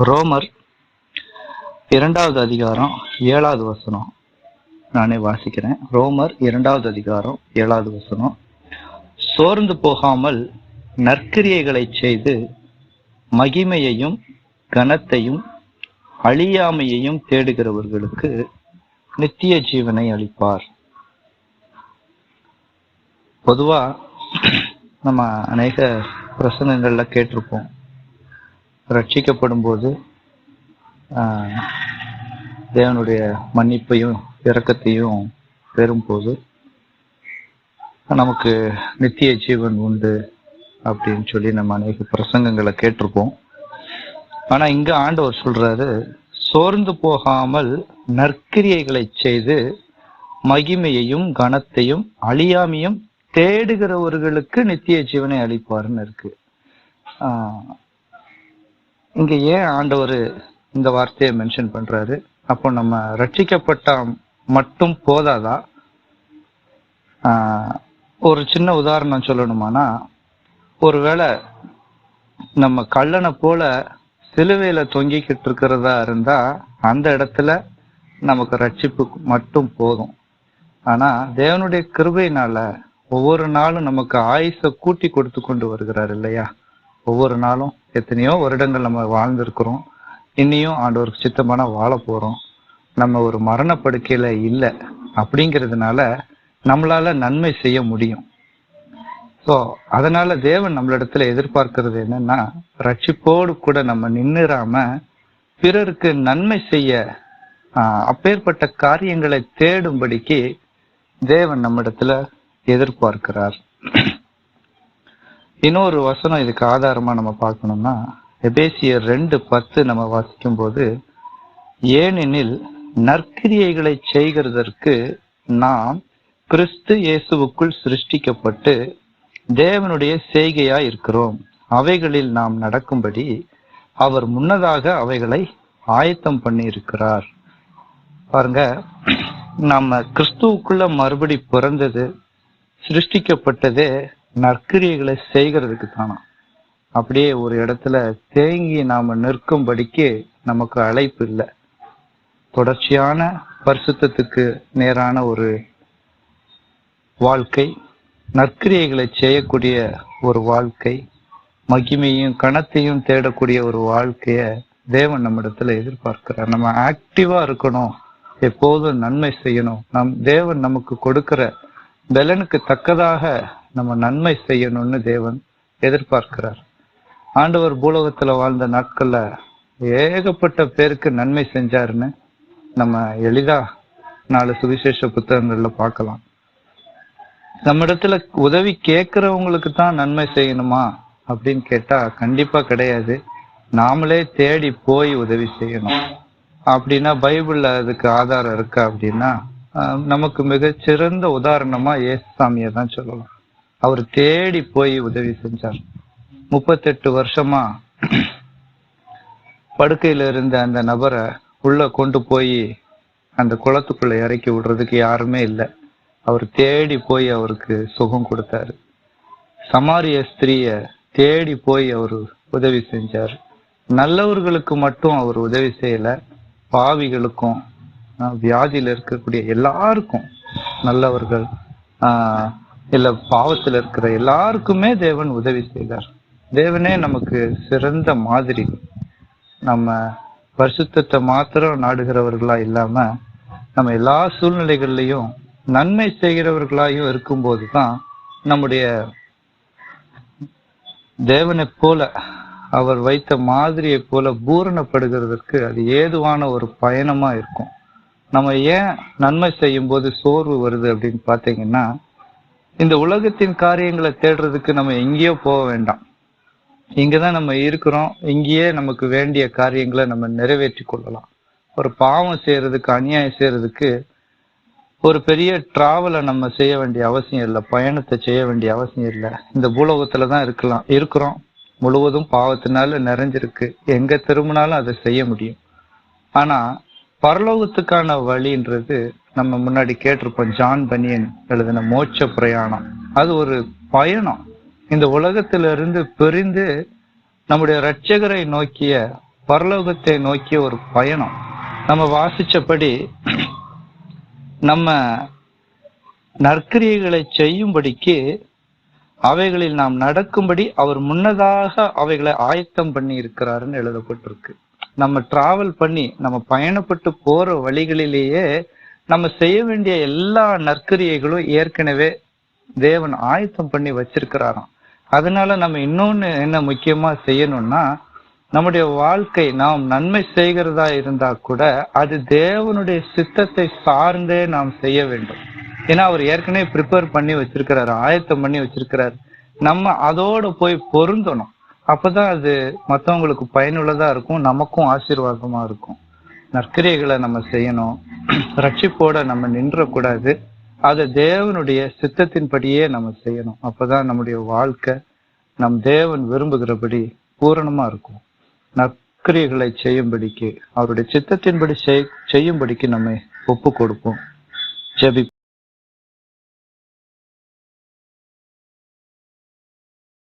ரோமர் இரண்டாவது அதிகாரம் ஏழாவது வசனம். நானே வாசிக்கிறேன். ரோமர் இரண்டாவது அதிகாரம் ஏழாவது வசனம். சோர்ந்து போகாமல் நற்கிரியைகளை செய்து மகிமையையும் கனத்தையும் அழியாமையையும் தேடுகிறவர்களுக்கு நித்திய ஜீவனை அளிப்பார். பொதுவா நம்ம அநேக பிரசங்கங்கள்ல கேட்டிருப்போம். ரட்சிக்கப்படும் போது தேவனுடைய மன்னிப்பையும் இரக்கத்தையும் பெறும்போது நமக்கு நித்திய ஜீவன் உண்டு அப்படின்னு சொல்லி நம்ம அநேக பிரசங்கங்களை கேட்டிருப்போம். ஆனா இங்க ஆண்டவர் சொல்றாரு சோர்ந்து போகாமல் நற்கிரியைகளை செய்து மகிமையையும் கனத்தையும் அழியாமையும் தேடுகிறவர்களுக்கு நித்திய ஜீவனை அளிப்பாருன்னு இருக்கு. இங்க ஏன் ஆண்டவர் இந்த வார்த்தையை மென்ஷன் பண்றாரு? அப்போ நம்ம ரட்சிக்கப்பட்டா மட்டும் போதாதா? ஒரு சின்ன உதாரணம் சொல்லணுமானா ஒருவேளை நம்ம கல்லனை போல சிலுவையில தொங்கிக்கிட்டு இருக்கிறதா இருந்தா அந்த இடத்துல நமக்கு ரட்சிப்பு மட்டும் போதும். ஆனா தேவனுடைய கிருபையினால ஒவ்வொரு நாளும் நமக்கு ஆயுச கூட்டி கொடுத்து கொண்டு வருகிறார் இல்லையா? ஒவ்வொரு நாளும். எத்தனையோ வருடங்கள் நம்ம வாழ்ந்திருக்கிறோம். இன்னையும் ஆண்டவருக்கு சித்தமான வாழ போறோம். நம்ம ஒரு மரணப்படுக்கையில் இல்லை அப்படிங்கிறதுனால நம்மளால நன்மை செய்ய முடியும். ஸோ அதனால தேவன் நம்மளிடத்துல எதிர்பார்க்கிறது என்னன்னா ரட்சிப்போடு கூட நம்ம நின்னுறாம பிறருக்கு நன்மை செய்ய ஆஹ், அப்பேற்பட்ட காரியங்களை தேடும்படிக்கு தேவன் நம்மிடத்துல எதிர்பார்க்கிறார். இன்னொரு வசனம் இதுக்கு ஆதாரமா நம்ம பார்க்கணும்னா எபேசியர் ரெண்டு பத்து நம்ம வாசிக்கும் போது ஏனெனில் நற்கிரியைகளை செய்கிறதற்கு நாம் கிறிஸ்து இயேசுவுக்குள் சிருஷ்டிக்கப்பட்டு தேவனுடைய செய்கையா இருக்கிறோம். அவைகளில் நாம் நடக்கும்படி அவர் முன்னதாக அவைகளை ஆயத்தம் பண்ணி இருக்கிறார் பாருங்க நம்ம கிறிஸ்துவுக்குள்ள மறுபடி பிறந்தது சிருஷ்டிக்கப்பட்டதே நற்கிரியைகளை செய்கிறதுக்கு தானா? அப்படியே ஒரு இடத்துல தேங்கி நாம நிற்கும்படிக்கு நமக்கு அழைப்பு இல்லை. தொடர்ச்சியான பரிசுத்தத்துக்கு நேரான ஒரு வாழ்க்கை நற்கிரியைகளை செய்யக்கூடிய ஒரு வாழ்க்கை மகிமையும் கணத்தையும் தேடக்கூடிய ஒரு வாழ்க்கைய தேவன் நம்மிடத்துல எதிர்பார்க்கிறார். நம்ம ஆக்டிவா இருக்கணும். எப்போதும் நன்மை செய்யணும். நம் தேவன் நமக்கு கொடுக்கிற பலனுக்கு தக்கதாக நம்ம நன்மை செய்யணும்னு தேவன் எதிர்பார்க்கிறார். ஆண்டவர் பூலோகத்துல வாழ்ந்த நாட்கள்ல ஏகப்பட்ட பேருக்கு நன்மை செஞ்சாருன்னு நம்ம எளிதா நாலு சுவிசேஷ புத்தகங்கள்ல பார்க்கலாம். நம்ம இடத்துல உதவி கேட்கறவங்களுக்கு தான் நன்மை செய்யணுமா அப்படின்னு கேட்டா கண்டிப்பா கிடையாது. நாமளே தேடி போய் உதவி செய்யணும். அப்படின்னா பைபிள்ல அதுக்கு ஆதாரம் இருக்கா அப்படின்னா ஆஹ், நமக்கு மிகச்சிறந்த உதாரணமா ஏசுசாமியை தான் சொல்லலாம். அவர் தேடி போய் உதவி செஞ்சார். முப்பத்தெட்டு வருஷமா படுக்கையில இருந்த அந்த நபரை உள்ள கொண்டு போய் அந்த குளத்துக்குள்ள இறக்கி விடுறதுக்கு யாருமே இல்லை. அவர் தேடி போய் அவருக்கு சுகம் கொடுத்தாரு. சமாரிய ஸ்திரிய தேடி போய் அவர் உதவி செஞ்சார். நல்லவர்களுக்கு மட்டும் அவர் உதவி செய்யல பாவிகளுக்கும் வியாதியில் வியாதியில இருக்கக்கூடிய எல்லாருக்கும் நல்லவர்கள் ஆஹ், இல்ல பாவத்துல இருக்கிற எல்லாருக்குமே தேவன் உதவி செய்தார். தேவனே நமக்கு சிறந்த மாதிரி. நம்ம பரிசுத்தத்தை மாத்திரம் நாடுகிறவர்களா இல்லாம நம்ம எல்லா சூழ்நிலைகள்லயும் நன்மை செய்கிறவர்களாயும் இருக்கும்போது தான் நம்முடைய தேவனை போல அவர் வைத்த மாதிரியை போல பூரணப்படுகிறதற்கு அது ஏதுவான ஒரு பயணமா இருக்கும். நம்ம ஏன் நன்மை செய்யும் போது சோர்வு வருது அப்படின்னு பாத்தீங்கன்னா இந்த உலகத்தின் காரியங்களை தேடுறதுக்கு நம்ம எங்கேயோ போக வேண்டாம். இங்கதான் நம்ம இருக்கிறோம். இங்கேயே நமக்கு வேண்டிய காரியங்களை நம்ம நிறைவேற்றி கொள்ளலாம். ஒரு பாவம் செய்யறதுக்கு அநியாயம் செய்யறதுக்கு ஒரு பெரிய டிராவலை நம்ம செய்ய வேண்டிய அவசியம் இல்லை. பயணத்தை செய்ய வேண்டிய அவசியம் இல்லை. இந்த பூலோகத்துல தான் இருக்கலாம். இருக்கிறோம். முழுவதும் பாவத்தினால நிறைஞ்சிருக்கு. எங்க திரும்பினாலும் அதை செய்ய முடியும். ஆனா பரலோகத்துக்கான வழின்றது நம்ம முன்னாடி கேட்டிருப்போம் ஜான் பனியன் எழுதின மோட்ச பிரயாணம். அது ஒரு பயணம். இந்த உலகத்திலிருந்து பிரிந்து நம்முடைய இரட்சகரை நோக்கிய பரலோகத்தை நோக்கிய ஒரு பயணம். நம்ம வாசிச்சபடி நம்ம நற்கிரியைகளை செய்யும்படிக்கு அவைகளில் நாம் நடக்கும்படி அவர் முன்னதாக அவைகளை ஆயத்தம் பண்ணி இருக்கிறாருன்னு எழுதப்பட்டிருக்கு. நம்ம டிராவல் பண்ணி நம்ம பயணப்பட்டு போற வழிகளிலேயே நம்ம செய்ய வேண்டிய எல்லா நற்கரியைகளும் ஏற்கனவே தேவன் ஆயத்தம் பண்ணி வச்சிருக்கிறாராம். அதனால நம்ம இன்னொன்னு என்ன முக்கியமா செய்யணும்னா நம்முடைய வாழ்க்கை நாம் நன்மை செய்கிறதா இருந்தா கூட அது தேவனுடைய சித்தத்தை சார்ந்தே நாம் செய்ய வேண்டும். ஏன்னா அவர் ஏற்கனவே ப்ரிப்பேர் பண்ணி வச்சிருக்கிறாரு ஆயத்தம் பண்ணி வச்சிருக்கிறாரு. நம்ம அதோட போய் பொருந்தணும். அப்பதான் அது மற்றவங்களுக்கு பயனுள்ளதா இருக்கும் நமக்கும் ஆசீர்வாதமா இருக்கும். நற்கிரியைகளை நம்ம செய்யணும். ரட்சிப்போட நம்ம நின்றக்கூடாது. அதை தேவனுடைய சித்தத்தின்படியே நம்ம செய்யணும். அப்பதான் நம்முடைய வாழ்க்கை நம் தேவன் விரும்புகிறபடி பூரணமா இருக்கும். நற்கிரியைகளை செய்யும்படிக்கு அவருடைய சித்தத்தின்படி செய்- செய்யும்படிக்கு நம்மை ஒப்பு கொடுப்போம் ஜெபிப்போம்.